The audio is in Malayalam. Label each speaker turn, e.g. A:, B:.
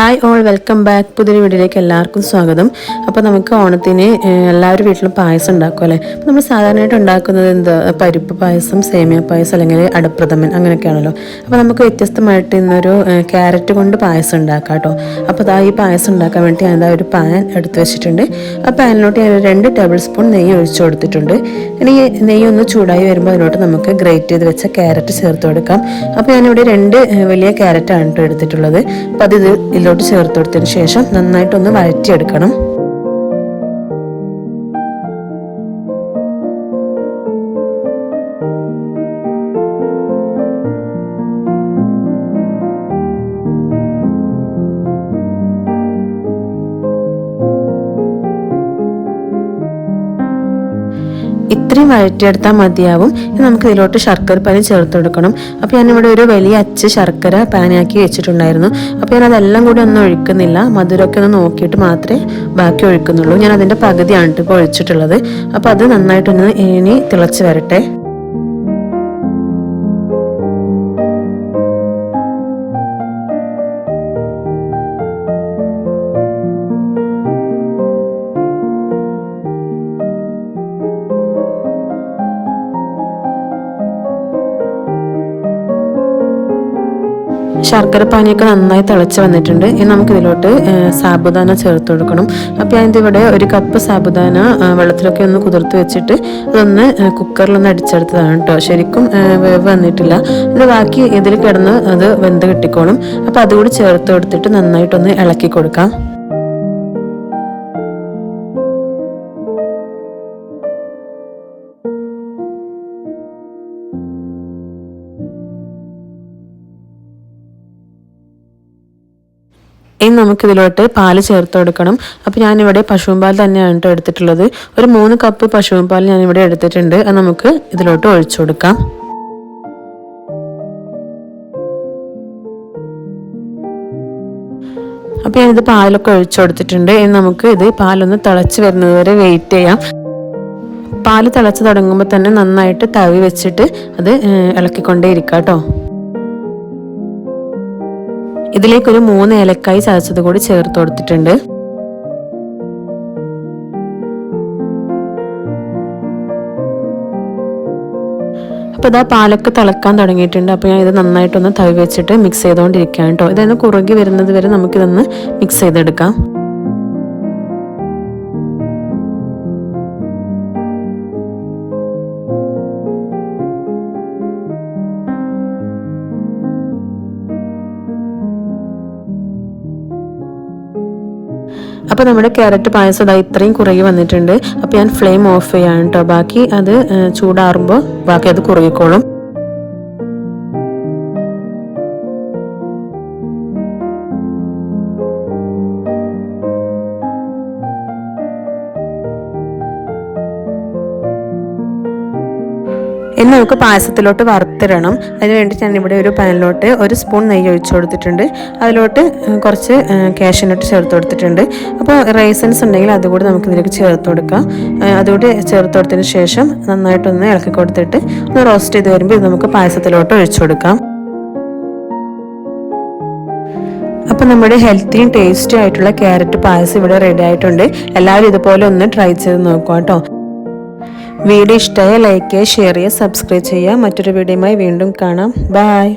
A: ഹായ് ഓൾ വെൽക്കം ബാക്ക് പുതിയ വീഡിയോയിലേക്ക് എല്ലാവർക്കും സ്വാഗതം. അപ്പോൾ നമുക്ക് ഓണത്തിന് എല്ലാവരും വീട്ടിലും പായസം ഉണ്ടാക്കും അല്ലേ? നമ്മൾ സാധാരണയായിട്ട് ഉണ്ടാക്കുന്നത് എന്താ? പരിപ്പ് പായസം സേമിയ പായസം അല്ലെങ്കിൽ അടപ്രഥമൻ അങ്ങനെയൊക്കെയാണല്ലോ. അപ്പോൾ നമുക്ക് വ്യത്യസ്തമായിട്ട് ഇന്നൊരു ക്യാരറ്റ് കൊണ്ട് പായസം ഉണ്ടാക്കാം കേട്ടോ. അപ്പോൾ അതാ ഈ പായസം ഉണ്ടാക്കാൻ വേണ്ടി ഞാൻ ഒരു പാൻ എടുത്ത് വെച്ചിട്ടുണ്ട്. ആ പാനിലോട്ട് ഞാൻ രണ്ട് ടേബിൾ സ്പൂൺ നെയ്യ് ഒഴിച്ചു കൊടുത്തിട്ടുണ്ട്. ഇനി നെയ്യ് ഒന്ന് ചൂടായി വരുമ്പോൾ അതിലോട്ട് നമുക്ക് ഗ്രേറ്റ് ചെയ്ത് വെച്ച ക്യാരറ്റ് ചേർത്ത് കൊടുക്കാം. അപ്പോൾ ഞാനിവിടെ രണ്ട് വലിയ ക്യാരറ്റാണ് കേട്ടോ എടുത്തിട്ടുള്ളത്. അപ്പോൾ അത് ഇതിലോട്ട് ചേർത്ത് കൊടുത്തതിന് ശേഷം നന്നായിട്ടൊന്ന് വഴറ്റിയെടുക്കണം. ഇത്രയും വഴറ്റിയെടുത്താൽ മതിയാവും. നമുക്ക് ഇതിലോട്ട് ശർക്കര പാനി ചേർത്ത് കൊടുക്കണം. അപ്പോൾ ഞാനിവിടെ ഒരു വലിയ അച്ച് ശർക്കര പാനാക്കി വെച്ചിട്ടുണ്ടായിരുന്നു. അപ്പോൾ ഞാൻ അതെല്ലാം കൂടി ഒന്നും ഒഴിക്കുന്നില്ല. മധുരമൊക്കെ ഒന്ന് നോക്കിയിട്ട് മാത്രമേ ബാക്കി ഒഴിക്കുന്നുള്ളൂ. ഞാൻ അതിന്റെ പകുതിയാണ് ഇപ്പോൾ ഒഴിച്ചിട്ടുള്ളത്. അപ്പോൾ അത് നന്നായിട്ടൊന്ന് ഇനി തിളച്ച് വരട്ടെ. ശർക്കര പാനിയൊക്കെ നന്നായി തിളച്ച് വന്നിട്ടുണ്ട്. ഇനി നമുക്ക് ഇതിലോട്ട് സാബുദാന ചേർത്ത് കൊടുക്കണം. അപ്പോൾ ഞാനിതിവിടെ ഒരു കപ്പ് സാബുദാന വെള്ളത്തിലൊക്കെ ഒന്ന് കുതിർത്ത് വെച്ചിട്ട് അതൊന്ന് കുക്കറിലൊന്ന് അടിച്ചെടുത്തതാണ് കേട്ടോ ശരിക്കും വേവ് വന്നിട്ടില്ല. ഇത് ബാക്കി ഇതിൽ കിടന്ന് അത് വെന്ത് കിട്ടിക്കോളും. അപ്പോൾ അതുകൂടി ചേർത്ത് കൊടുത്തിട്ട് നന്നായിട്ടൊന്ന് ഇളക്കി കൊടുക്കാം. ഇനി നമുക്കിതിലോട്ട് പാൽ ചേർത്ത് കൊടുക്കണം. അപ്പോൾ ഞാനിവിടെ പശുവും പാൽ തന്നെയാണ് കേട്ടോ എടുത്തിട്ടുള്ളത്. ഒരു മൂന്ന് കപ്പ് പശുവും പാൽ ഞാനിവിടെ എടുത്തിട്ടുണ്ട്. അത് നമുക്ക് ഇതിലോട്ട് ഒഴിച്ചു കൊടുക്കാം. അപ്പോൾ ഞാനിത് പാലൊക്കെ ഒഴിച്ചു കൊടുത്തിട്ടുണ്ട്. ഇനി നമുക്ക് ഇത് പാലൊന്ന് തിളച്ച് വരുന്നത് വരെ വെയിറ്റ് ചെയ്യാം. പാൽ തിളച്ച് തുടങ്ങുമ്പോൾ തന്നെ നന്നായിട്ട് തവി വെച്ചിട്ട് അത് ഇളക്കിക്കൊണ്ടേ ഇരിക്കാം കേട്ടോ ഇതിലേക്ക് ഒരു മൂന്ന് ഏലക്കായി ചതച്ചത് കൂടി ചേർത്ത് കൊടുത്തിട്ടുണ്ട്. അപ്പോൾ ഇതാ പാലൊക്കെ തിളക്കാൻ തുടങ്ങിയിട്ടുണ്ട്. അപ്പോൾ ഞാൻ ഇത് നന്നായിട്ടൊന്ന് തവി വെച്ചിട്ട് മിക്സ് ചെയ്തുകൊണ്ടിരിക്കുകയാണ് കേട്ടോ ഇതൊന്ന് കുറുകി വരുന്നത് വരെ നമുക്കിതൊന്ന് മിക്സ് ചെയ്തെടുക്കാം. അപ്പോൾ നമ്മുടെ ക്യാരറ്റ് പായസം ഇതാ ഇത്രയും കുറുകി വന്നിട്ടുണ്ട്. അപ്പോൾ ഞാൻ ഫ്ലെയിം ഓഫ് ചെയ്യാണ് കേട്ടോ ബാക്കി അത് ചൂടാറുമ്പോൾ ബാക്കി അത് കുറുകിക്കോളും. ഇനി നമുക്ക് പായസത്തിലോട്ട് വറുത്തിടണം. അതിന് വേണ്ടി ഞാൻ ഇവിടെ ഒരു പാനിലോട്ട് ഒരു സ്പൂൺ നെയ്യ് ഒഴിച്ചു കൊടുത്തിട്ടുണ്ട്. അതിലോട്ട് കുറച്ച് കാഷ്യനട്ട് ചേർത്ത് കൊടുത്തിട്ടുണ്ട്. അപ്പോൾ റൈസൻസ് ഉണ്ടെങ്കിൽ അതുകൂടി നമുക്ക് ഇതിലേക്ക് ചേർത്ത് കൊടുക്കാം. അതുകൂടി ചേർത്ത് കൊടുത്തതിന് ശേഷം നന്നായിട്ടൊന്ന് ഇളക്കി കൊടുത്തിട്ട് ഒന്ന് റോസ്റ്റ് ചെയ്ത് വരുമ്പോൾ ഇത് നമുക്ക് പായസത്തിലോട്ട് ഒഴിച്ചു കൊടുക്കാം. അപ്പോൾ നമ്മുടെ ഹെൽത്തിയും ടേസ്റ്റി ആയിട്ടുള്ള ക്യാരറ്റ് പായസം ഇവിടെ റെഡി ആയിട്ടുണ്ട്. എല്ലാവരും ഇതുപോലെ ഒന്ന് ട്രൈ ചെയ്ത് നോക്കുക കേട്ടോ. വീഡിയോ ഇഷ്ടമായ ലൈക്ക് ചെയ്യുക ഷെയർ ചെയ്യുക. സബ്സ്ക്രൈബ് ചെയ്യുക മറ്റൊരു വീഡിയോയുമായി വീണ്ടും കാണാം. ബൈ